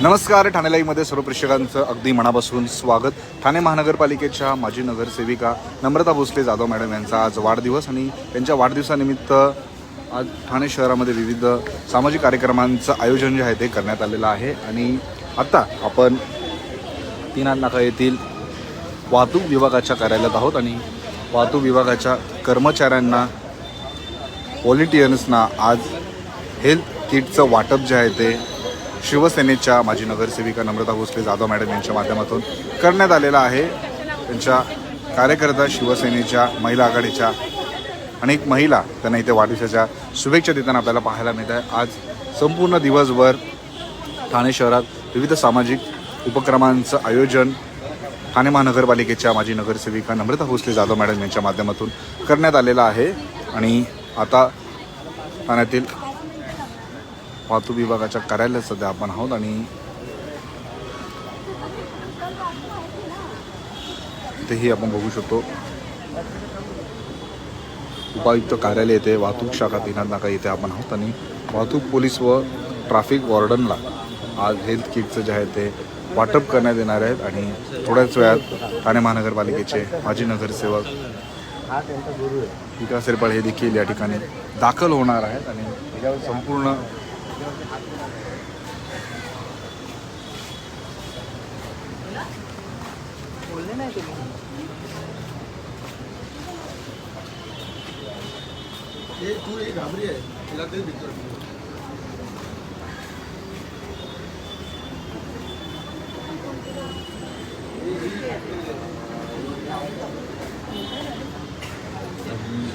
नमस्कार ठाणे लाईव्हमध्ये सर्व प्रेक्षकांचं अगदी मनापासून स्वागत. ठाणे महानगरपालिकेच्या माजी नगरसेविका नम्रता भोसले जाधव मॅडम यांचा आज वाढदिवस आणि त्यांच्या वाढदिवसानिमित्त आज ठाणे शहरामध्ये विविध सामाजिक कार्यक्रमांचं आयोजन जे आहे ते करण्यात आलेलं आहे. आणि आत्ता आपण तीनाथ नाका येथील वाहतूक विभागाच्या कार्यालयात आहोत आणि वाहतूक विभागाच्या कर्मचाऱ्यांना व्हॉलिंटियर्सना आज हेल्थ किटचं वाटप जे आहे ते शिवसेनेच्या माजी नगरसेविका नम्रता भोसले जाधव मॅडम यांच्या माध्यमातून करण्यात आलेला आहे. त्यांच्या कार्यकर्ता शिवसेनेच्या महिला आघाडीच्या अनेक महिला त्यांना इथे वाढदिवसाच्या शुभेच्छा देताना आपल्याला पाहायला मिळत आहे. आज संपूर्ण दिवसभर ठाणे शहरात विविध सामाजिक उपक्रमांचं आयोजन ठाणे महानगरपालिकेच्या माजी नगरसेविका नम्रता भोसले जाधव मॅडम यांच्या माध्यमातून करण्यात आलेलं आहे. आणि आता ठाण्यातील वाहतूक विभागाच्या कार्यालयात सध्या आपण आहोत आणि तेही आपण बघू शकतो. उपायुक्त कार्यालय येथे वाहतूक शाखा तिनात नाका येथे आपण आहोत आणि वाहतूक पोलीस व ट्रॅफिक वॉर्डनला आज हेल्थ किटचं जे आहे ते वाटप करण्यात येणार आहेत आणि थोड्याच वेळात ठाणे महानगरपालिकेचे माजी नगरसेवक विकास हेरपाळ हे देखील या ठिकाणी दाखल होणार आहेत आणि संपूर्ण याच्यावर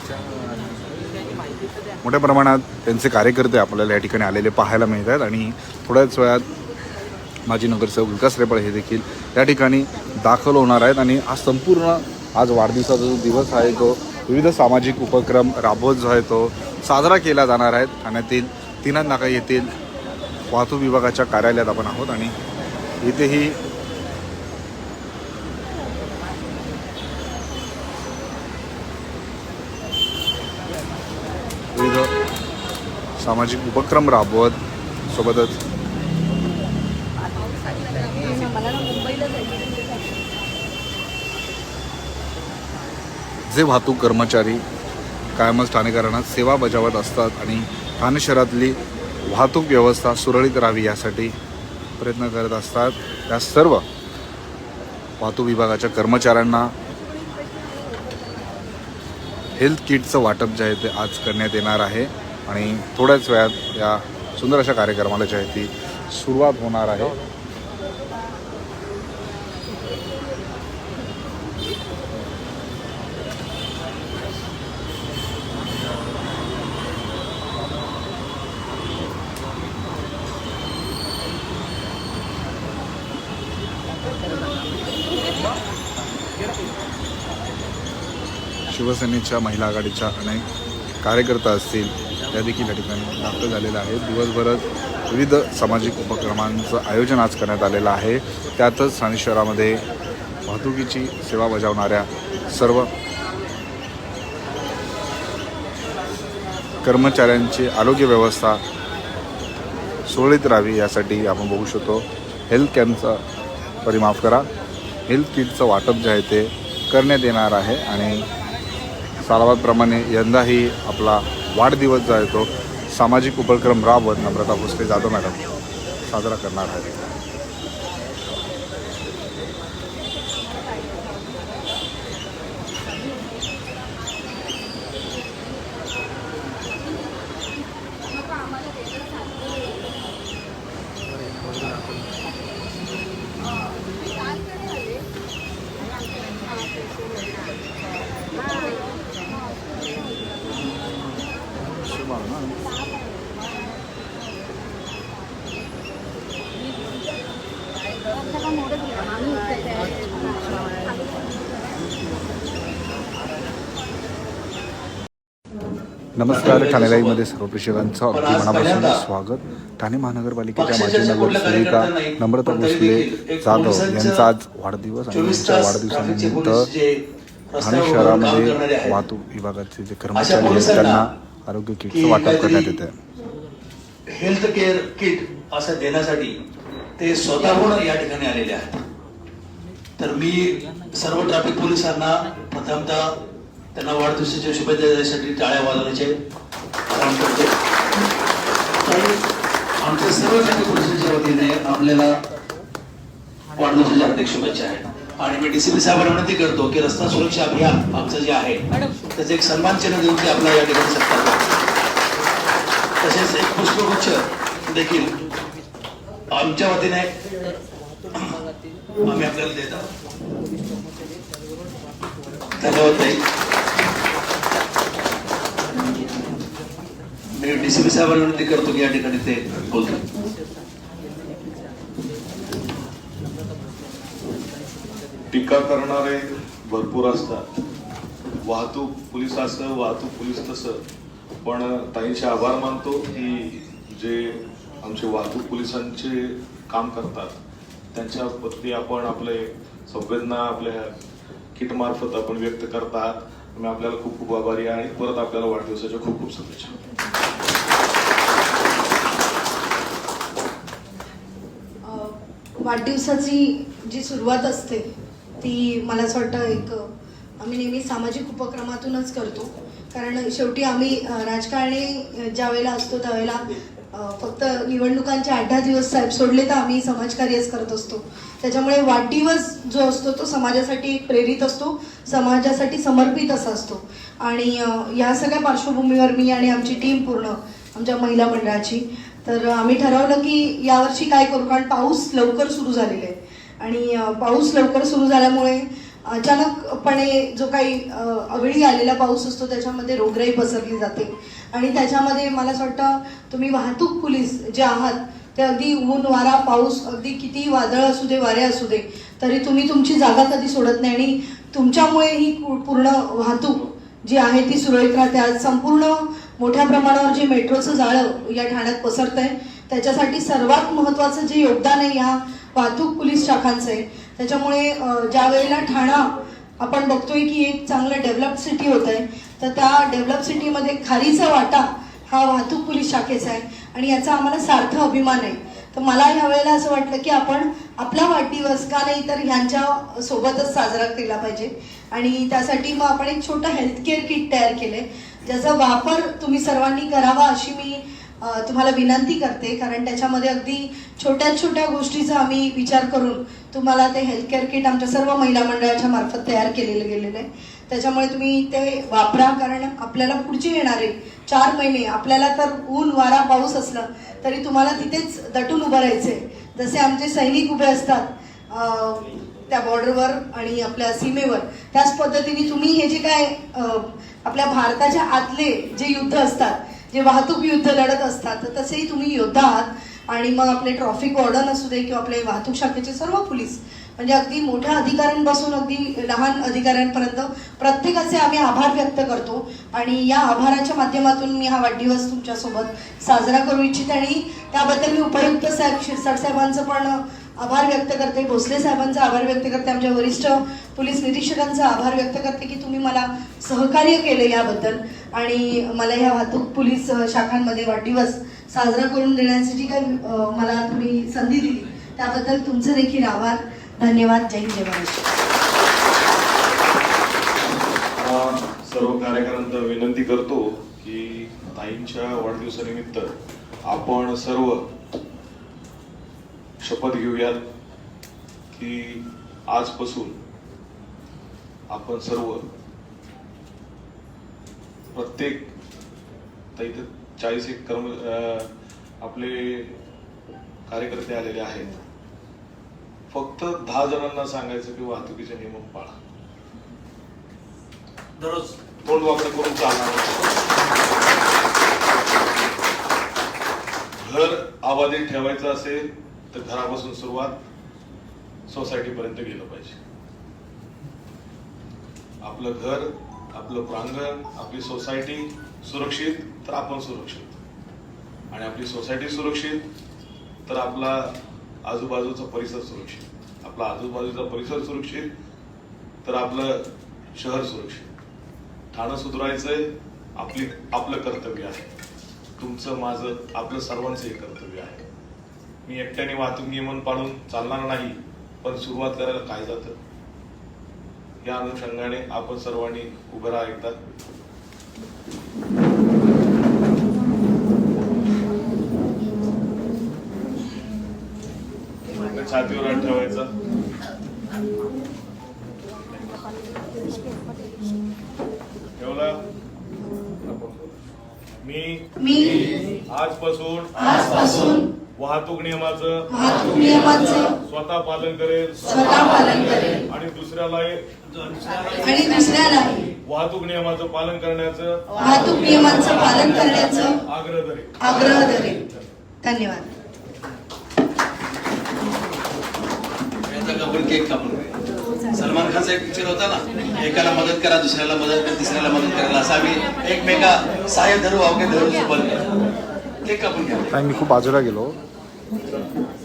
संपूर्ण मोठ्या प्रमाणात त्यांचे कार्यकर्ते आपल्याला या ठिकाणी आलेले पाहायला मिळत आहेत आणि थोड्याच वेळात माजी नगरसेवक विकास रेपळ हे देखील या ठिकाणी दाखल होणार आहेत आणि हा संपूर्ण आज वाढदिवसाचा जो दिवस आहे तो विविध सामाजिक उपक्रम राबवत जो आहे तो साजरा केला जाणार आहे. ठाण्यातील तिनाथ नाका येथील वाहतूक विभागाच्या कार्यालयात आपण आहोत आणि इथेही विविध सामाजिक उपक्रम राबवत सोबतच. जे वाहतूक कर्मचारी कायमच ठाणेकरांना सेवा बजावत असतात आणि ठाणे शहरातली वाहतूक व्यवस्था सुरळीत राहावी यासाठी प्रयत्न करत असतात त्या सर्व वाहतूक विभागाच्या कर्मचाऱ्यांना हेल्थ किटचं वाटप जे आहे ते आज करण्यात येणार आहे. आणि थोड्याच वेळात या सुंदर अशा कार्यक्रमाला जी आहे ती सुरुवात होणार आहे. शिवसेनेच्या महिला आघाडीच्या अनेक कार्यकर्ता असतील त्या देखील या ठिकाणी प्राप्त झालेल्या आहेत दिवसभरात विविध सामाजिक उपक्रमांचं आयोजन आज करण्यात आलेलं आहे. त्यातच ठाणे शहरामध्ये वाहतुकीची सेवा बजावणाऱ्या सर्व कर्मचाऱ्यांची आरोग्य व्यवस्था सुरळीत राहावी यासाठी आपण बघू शकतो. हेल्थ कॅम्पचा परिमाफ करा. हेल्थ किटचं वाटप जे आहे ते करण्यात येणार आहे आणि सालाबादप्रमाणे यंदाही आपला वाढदिवस जो आहे तो सामाजिक उपक्रम राबवत नम्रता भोसले जाधव मॅडम. साजरा करणार आहेत नमस्कार ठाणे लाईव्हमध्ये सर्व प्रेक्षकांचं अगदी मनापासून स्वागत. ठाणे महानगरपालिकेच्या माजी नगरसेविका नम्रता भोसले जाधव यांचा आज वाढदिवस आणि यांच्या वाढदिवसानिमित्त ठाणे शहरामध्ये वाहतूक विभागाचे जे कर्मचारी आहेत त्यांना आरोग्य किटचं वाटप करण्यात येत आहे हेल्थ केअर किट असं देण्यासाठी ते स्वतःहून या ठिकाणी आलेले आहेत. तर मी सर्व ट्रॅफिक पोलिसांना प्रथमतः त्यांना वाढदिवसाच्या शुभेच्छा देण्यासाठी टाळ्या वाजवण्याचे काम करतो आमच्या सर्व ट्रॅफिक पोलिसांच्या वतीने आपल्याला वाढदिवसाच्या हार्दिक शुभेच्छा आहेत. आणि मी डीसीपी साहेबांना विनंती करतो की रस्ता सुरक्षा अभियान आमचं जे आहे त्याचं एक सन्मान चिन्ह देऊन ते आपला या ठिकाणी सत्कार तसेच एक पुष्पगुच्छ देखील आमच्या वतीने आम्ही आपल्याला देत. आहोत धन्यवाद ताई. मी डीसीपी साहेबांना विनंती करतो की या ठिकाणी ते बोलतो टीका करणारे भरपूर असतात. वाहतूक पोलीस असं वाहतूक पोलीस तसं. पण ताईंचे आभार मानतो की जे आमचे वाहतूक पोलिसांचे काम करतात. त्यांच्या प्रती आपण आपले संवेदना आपल्या किटमार्फत आपण व्यक्त करतात. मी आपल्याला खूप खूप आभारी आहे आणि परत आपल्याला वाढदिवसाच्या खूप खूप शुभेच्छा. वाढदिवसाची जी सुरुवात असते ती मला असं वाटतं एक आम्ही नेहमी सामाजिक उपक्रमातूनच करतो. कारण शेवटी आम्ही राजकारणी ज्या वेळेला असतो त्यावेळेला फक्त निवडणुकांचे आठ दहा दिवस साहेब सोडले तर आम्ही समाजकार्यच करत असतो. त्याच्यामुळे वाढदिवस जो असतो तो समाजासाठी एक प्रेरित असतो समाजासाठी समर्पित असा असतो. आणि या सगळ्या पार्श्वभूमीवर मी आणि आमची टीम पूर्ण आमच्या महिला मंडळाची तर आम्ही ठरवलं की यावर्षी काय करू? कारण पाऊस लवकर सुरू झालेला आहे. आणि पाऊस लवकर सुरू झाल्यामुळे अचानकपणे जो काही अवेळी आलेला पाऊस असतो त्याच्यामध्ये रोगराई पसरली जाते. आणि त्याच्यामध्ये मला असं वाटतं तुम्ही वाहतूक पोलीस जे आहात ते अगदी ऊन वारा पाऊस अगदी किती वादळ असू दे वारे असू दे तरी तुम्ही तुमची जागा कधी सोडत नाही. आणि तुमच्यामुळे ही पूर्ण वाहतूक जी आहे ती सुरळीत राहते. आज संपूर्ण मोठ्या प्रमाणावर जे मेट्रोचं जाळं या ठाण्यात पसरत आहे त्याच्यासाठी सर्वात महत्त्वाचं जे योगदान आहे या वाहतूक पोलीस शाखांचं आहे त्याच्यामुळे ज्या वेळेला ठाणा आपण बघतोय की एक चांगलं डेव्हलप सिटी होत आहे तर त्या डेव्हलप सिटीमध्ये खारीचा वाटा हा वाहतूक पोलीस शाखेचा आहे आणि याचा आम्हाला सार्थ अभिमान आहे. तर मला ह्या वेळेला असं वाटलं की आपण आपला वाढदिवस का नाही तर ह्यांच्या सोबतच साजरा केला पाहिजे. आणि त्यासाठी मग आपण एक छोटं हेल्थ केअर किट तयार केलंय. ज्याचा वापर तुम्ही सर्वांनी करावा अशी मी तुम्हाला विनंती करते कारण त्याच्यामध्ये अगदी छोट्या छोट्या गोष्टीचा आम्ही विचार करून तुम्हाला ते हेल्थ केअर किट आमच्या सर्व महिला मंडळाच्या मार्फत तयार केलेलं गेलेलं आहे. त्याच्यामुळे तुम्ही ते वापरा कारण आपल्याला पुढचे येणारे चार महिने आपल्याला तर ऊन वारा पाऊस असलं तरी तुम्हाला तिथेच दटून उभं राहायचंय. जसे आमचे सैनिक उभे असतात त्या बॉर्डरवर आणि आपल्या सीमेवर त्याच पद्धतीने तुम्ही हे जे काय आपल्या भारताच्या आतले जे युद्ध असतात जे वाहतूक युद्ध लढत असतात तर तसेही तुम्ही योद्धा आहात आणि मग आपले ट्रॉफिक वॉर्डन असू दे किंवा आपले वाहतूक शाखेचे सर्व पोलीस म्हणजे अगदी मोठ्या अधिकाऱ्यांपासून अगदी लहान अधिकाऱ्यांपर्यंत प्रत्येकाचे आम्ही आभार व्यक्त करतो. आणि या आभाराच्या माध्यमातून मी हा वाढदिवस तुमच्यासोबत साजरा करू इच्छिते आणि त्याबद्दल मी उपयुक्त साहेब शिरसाट साहेबांचं पण आभार व्यक्त करते भोसले साहेबांचा आभार व्यक्त करते आमच्या वरिष्ठ पोलीस निरीक्षकांचा आभार व्यक्त करते की तुम्ही मला सहकार्य केलं याबद्दल. आणि मला या वाहतूक पोलीस शाखांमध्ये वाढदिवस साजरा करून देण्यासाठी काय मला तुम्ही संधी दिली. त्याबद्दल तुमचे देखील आभार. धन्यवाद. जय हिंद जय महाराष्ट्र. सर्व कार्यकर्त्यांना विनंती करतो की ताईंच्या वाढदिवसानिमित्त आपण सर्व शपथ घेऊयात की आजपासून आपण सर्व प्रत्येक इथं चाळीस एक कर्म आपले कार्यकर्ते आलेले आहेत. फक्त दहा जणांना सांगायचं की वाहतुकीचे नियम पाळा. दररोज तोंड वाकडं करून चालणार घर आबाधित ठेवायचं असेल तर घरापासून सुरुवात सोसायटी पर्यंत गेलं पाहिजे. आपलं घर आपलं प्रांगण आपली सोसायटी सुरक्षित तर आपण सुरक्षित. आणि आपली सोसायटी सुरक्षित तर आपला आजूबाजूचा परिसर सुरक्षित. आपला आजूबाजूचा परिसर सुरक्षित तर आपलं शहर सुरक्षित. ठाणं सुधारायचंय आपली आपलं कर्तव्य आहे. तुमचं माझं आपलं सर्वांचं हे कर्तव्य आहे. मी एकट्याने वाहतूक नियमन पाळून चालणार नाही पण सुरुवात करायला काय जातं? या अनुषंगाने आपण सर्वांनी उभं राहा एकदा छातीवर हात ठेवायचा. ठेवला? मी मी आजपासून आजपासून वाहतूक नियमाचं वाहतूक नियमांचं स्वतः पालन करेल. स्वतः पालन करेल. आणि दुसऱ्याला आणि दुसऱ्याला वाहतूक नियमाचं पालन करण्याचं वाहतूक नियमांचं पालन करण्याचं आग्रह धरेल. आग्रह धरेल. धन्यवाद. कापून केक कापून. सलमान खानचा एक पिक्चर होता ना एकाला मदत करा दुसऱ्याला मदत करा तिसऱ्याला मदत करायला असा आम्ही एकमेका सहाय्य धरू अवघे धरू सोबत केक कापून घ्या. मी खूप बाजूला गेलो. Muito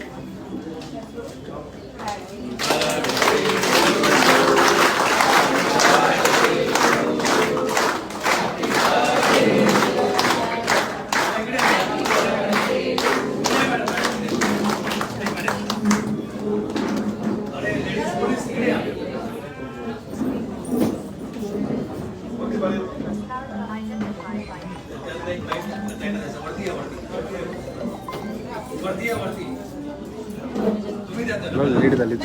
ಲೀಡದಲ್ಲಿ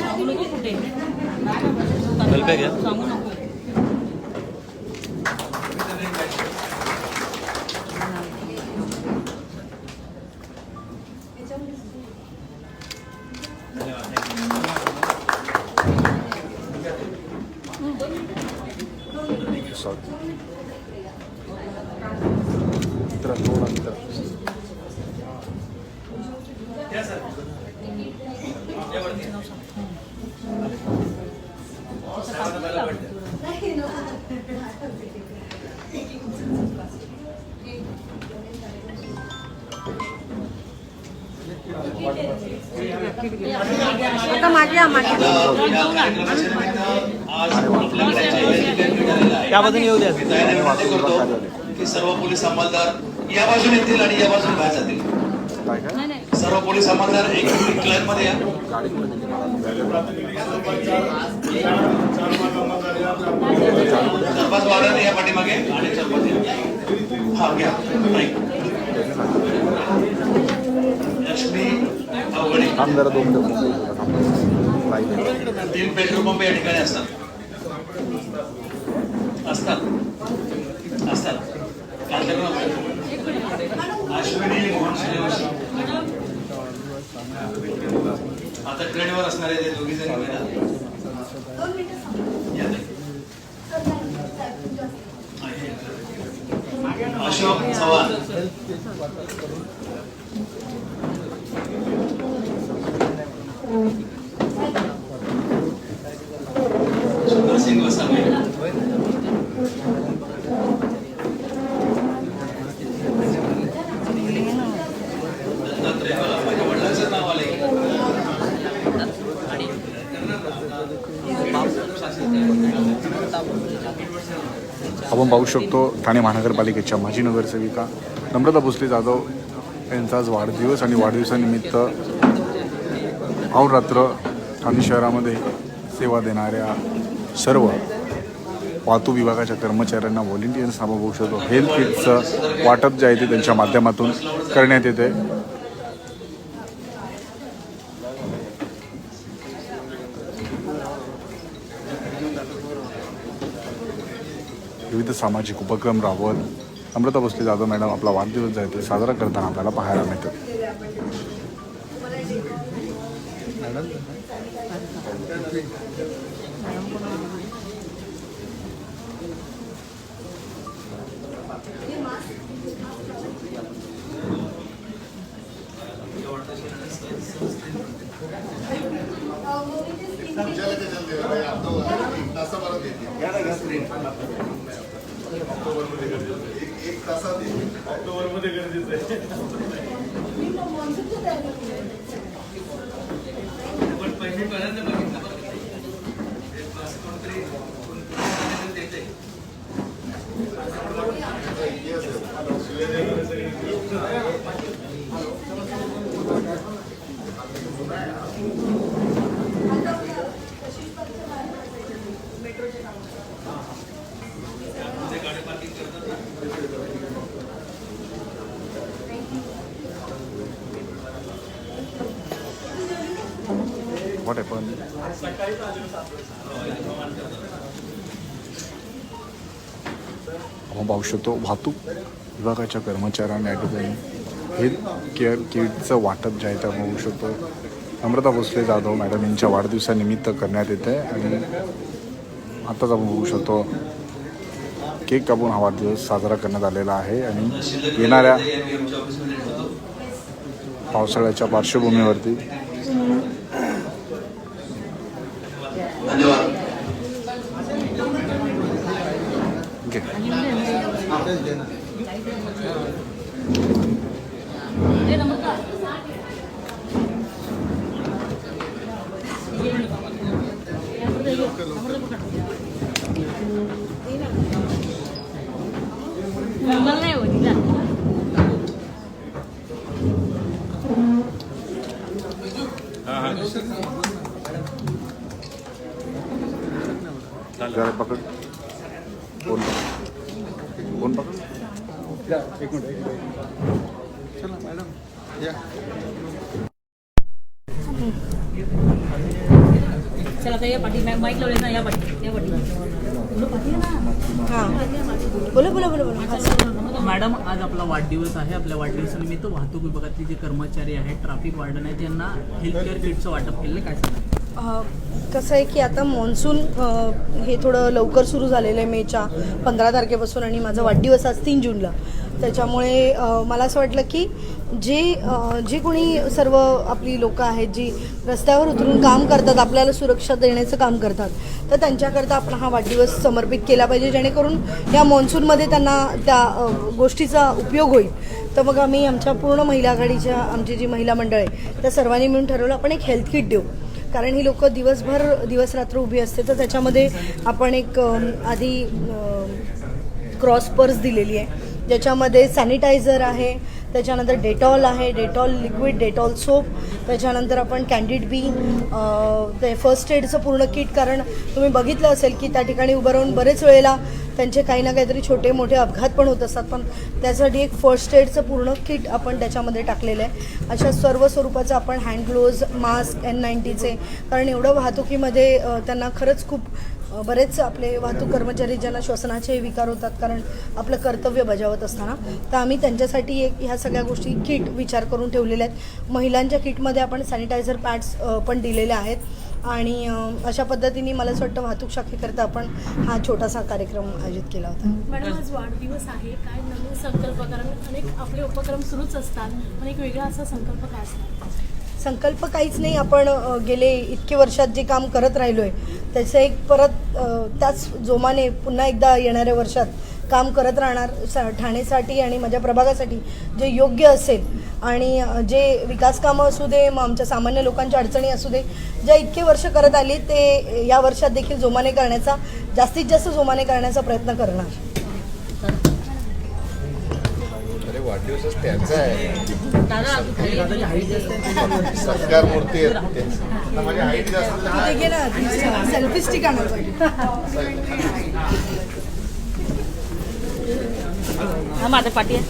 वेदिकेत मिळालेलं आहे, मी ताईंना विनंती करतो की सर्व पोलीस अंमलदार या बाजूने येतील आणि या बाजूने बाहेर जातील. सर्व पोलीस अंमलदार एक लाईन मध्ये या. सरपंच वार्डन या पाठीमागे. आणि या. हा घ्या. लक्ष्मी जरा दोन तीन पेट्रोल पंप या ठिकाणी असतात. असतात. असतात. कांताराव अश्विनी मोहन सूर्यवंशी आता ट्रेनवर असणार ते दोघी जणी. अशोक चव्हाण. दत्तात्रय मला माझ्या वडिलांचं नाव आपण पाहू शकतो ठाणे महानगरपालिकेच्या माजी नगरसेविका नम्रता भोसले जाधव यांचा आज वाढदिवस आणि वाढदिवसानिमित्त अहोरात्र ठाणे शहरामध्ये सेवा देणाऱ्या सर्व वाहतूक विभागाच्या कर्मचाऱ्यांना व्हॉलेंटियर्स आपण बघू शकतो हेल्थ किटचं वाटप जे आहे ते त्यांच्या माध्यमातून करण्यात येते विविध सामाजिक उपक्रम राबवत अमृता भोसले जाधव मॅडम आपला वाढदिवस जायचं साजरा करताना आपल्याला पाहायला मिळतं ऑक्टोबरमध्ये गरजेचं आहे. people आपण पाहू शकतो वाहतूक विभागाच्या कर्मचाऱ्यांनी या ठिकाणी हेल्थ केअर किटचं वाटप जे आहे ते आपण बघू शकतो. अमृता भोसले जाधव मॅडम यांच्या वाढदिवसानिमित्त करण्यात येतं आहे आणि आताच आपण बघू शकतो केक कापून हा वाढदिवस साजरा करण्यात आलेला आहे आणि येणाऱ्या पावसाळ्याच्या पार्श्वभूमीवरती मंगल नाही होती ना जरा पकड फोन पकड फोन पकड चला आता या पाठी माईक लावले ना या पाठी या पाठी हां बोला बोला बोला बोला मॅडम आज आपला वाढदिवस आहे. आपल्या वाढदिवसानिमित्त वाहतूक विभागातले जे कर्मचारी आहेत ट्रॅफिक वार्डन आहेत त्यांना हेल्थ केअर किटचं वाटप केलं काय सांगा कसं आहे की आता मान्सून हे थोडं लवकर सुरू झालेलं आहे मेच्या पंधरा तारखेपासून आणि माझा वाढदिवस आज तीन जूनला. त्याच्यामुळे मला असं वाटलं की जे जे कोणी सर्व आपली लोकं आहेत जी रस्त्यावर उतरून काम करतात आपल्याला सुरक्षा देण्याचं काम करतात तर त्यांच्याकरता आपण हा वाढदिवस समर्पित केला पाहिजे जेणेकरून या मान्सूनमध्ये त्यांना त्या गोष्टीचा उपयोग होईल. तर मग आम्ही आमच्या पूर्ण महिला आघाडीच्या आमची जी महिला मंडळ आहे त्या सर्वांनी मिळून ठरवलं आपण एक हेल्थ किट देऊ. कारण ही लोक दिवसभर दिवस रात्र उभी असते तर त्याच्यामध्ये आपण एक आधी क्रॉस पर्स दिलेली आहे. ज्याच्यामध्ये सॅनिटायझर आहे त्याच्यानंतर डेटॉल आहे डेटॉल लिक्विड डेटॉल सोप त्याच्यानंतर आपण कॅन्डिड बी ते फर्स्ट एडचं पूर्ण किट कारण तुम्ही बघितलं असेल की त्या ठिकाणी उभं राहून बरेच वेळेला त्यांचे काही ना काहीतरी छोटे मोठे अपघात पण होत असतात. पण त्यासाठी एक फर्स्ट एडचं पूर्ण किट आपण त्याच्यामध्ये टाकलेलं आहे. अशा सर्व स्वरूपाचं आपण हँड ग्लोव्ज मास्क एन नाईन्टीचे कारण एवढं वाहतुकीमध्ये त्यांना खरंच खूप बरेच आपले वाहतूक कर्मचारी ज्यांना श्वसनाचे विकार होतात कारण आपलं कर्तव्य बजावत असताना तर आम्ही त्यांच्यासाठी एक ह्या सगळ्या गोष्टी किट विचार करून ठेवलेल्या आहेत. महिलांच्या किटमध्ये आपण सॅनिटायझर पॅड्स पण दिलेले आहेत. आणि अशा पद्धतीने मला असं वाटतं वाहतूक शाखेकरता आपण हा छोटासा कार्यक्रम आयोजित केला होता. मॅडम आज वाढदिवस आहे. काय नवीन संकल्प? कारण अनेक आपले उपक्रम सुरूच असतात. पण एक वेगळा असा संकल्प काय असणार? संकल्प काहीच नाही आपण गेले इतके वर्षात जे काम करत राहिलो आहे त्याचं एक परत त्याच जोमाने पुन्हा एकदा येणाऱ्या वर्षात काम करत राहणार सा ठाणेसाठी आणि माझ्या प्रभागासाठी जे योग्य असेल आणि जे विकास कामं असू दे मग आमच्या सामान्य लोकांच्या अडचणी असू दे ज्या इतके वर्ष करत आली ते या वर्षात देखील जोमाने करण्याचा जास्तीत जास्त जोमाने करण्याचा प्रयत्न करणार. वाढदिवसच त्यांचा आहे. दादा सरकार मूर्ती आहे ते. आता माझी हाईट जास्त तू ते घे ना सेल्फी स्टिक आणायला पाहिजे हा माझ्या पाठी आहे.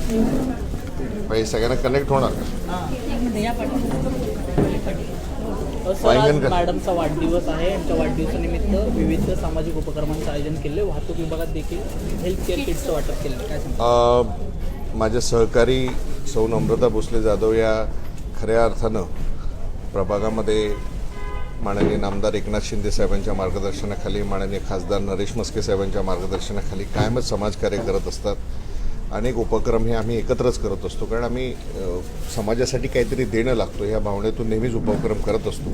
पाहिजे सगळ्यांना कनेक्ट होणार का? मॅडमचा वाढदिवस आहे. यांच्या वाढदिवसानिमित्त विविध सामाजिक उपक्रमांचं आयोजन केले. वाहतूक विभागात देखील हेल्थ केअर किटचं वाटप केलं. काय माझ्या सहकारी सौ नम्रता भोसले जाधव या खऱ्या अर्थानं प्रभागामध्ये माननीय नामदार एकनाथ शिंदे साहेबांच्या मार्गदर्शनाखाली माननीय खासदार नरेश मस्के साहेबांच्या मार्गदर्शनाखाली कायमच समाजकार्य करत असतात. अनेक उपक्रम हे आम्ही एकत्रच करत असतो कारण आम्ही समाजासाठी काहीतरी देणं लागतो ह्या भावनेतून नेहमीच उपक्रम करत असतो.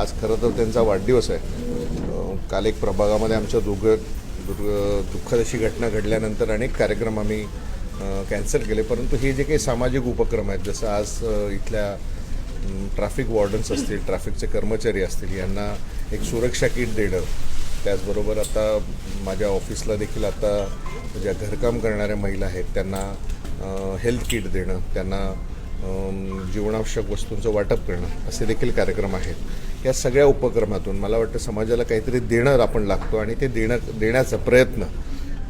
आज खरं तर त्यांचा वाढदिवस आहे. काल एक प्रभागामध्ये आमच्या दुर्ग दुर्ग दुःखद अशी घटना घडल्यानंतर अनेक कार्यक्रम आम्ही कॅन्सल केले. परंतु हे जे काही सामाजिक उपक्रम आहेत जसं आज इथल्या ट्रॅफिक वॉर्डन्स असतील ट्रॅफिकचे कर्मचारी असतील यांना एक सुरक्षा किट देणं. त्याचबरोबर आता माझ्या ऑफिसला देखील आता ज्या घरकाम करणाऱ्या महिला आहेत त्यांना हेल्थ किट देणं त्यांना जीवनावश्यक वस्तूंचं वाटप करणं असे देखील कार्यक्रम आहेत. या सगळ्या उपक्रमातून मला वाटतं समाजाला काहीतरी देणं आपण लागतो आणि ते देणं देण्याचा प्रयत्न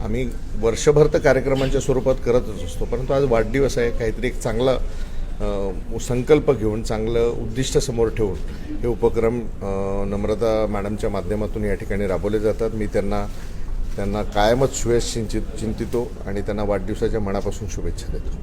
आम्ही वर्षभर तर कार्यक्रमांच्या स्वरूपात करतच असतो परंतु आज वाढदिवस आहे काहीतरी एक चांगला संकल्प घेऊन चांगलं उद्दिष्ट समोर ठेवून हे उपक्रम नम्रता मॅडमच्या माध्यमातून या ठिकाणी राबवले जातात. मी त्यांना त्यांना कायमच शुभेच्छा चिंतित चिंतितो आणि त्यांना वाढदिवसाच्या मनापासून शुभेच्छा देतो.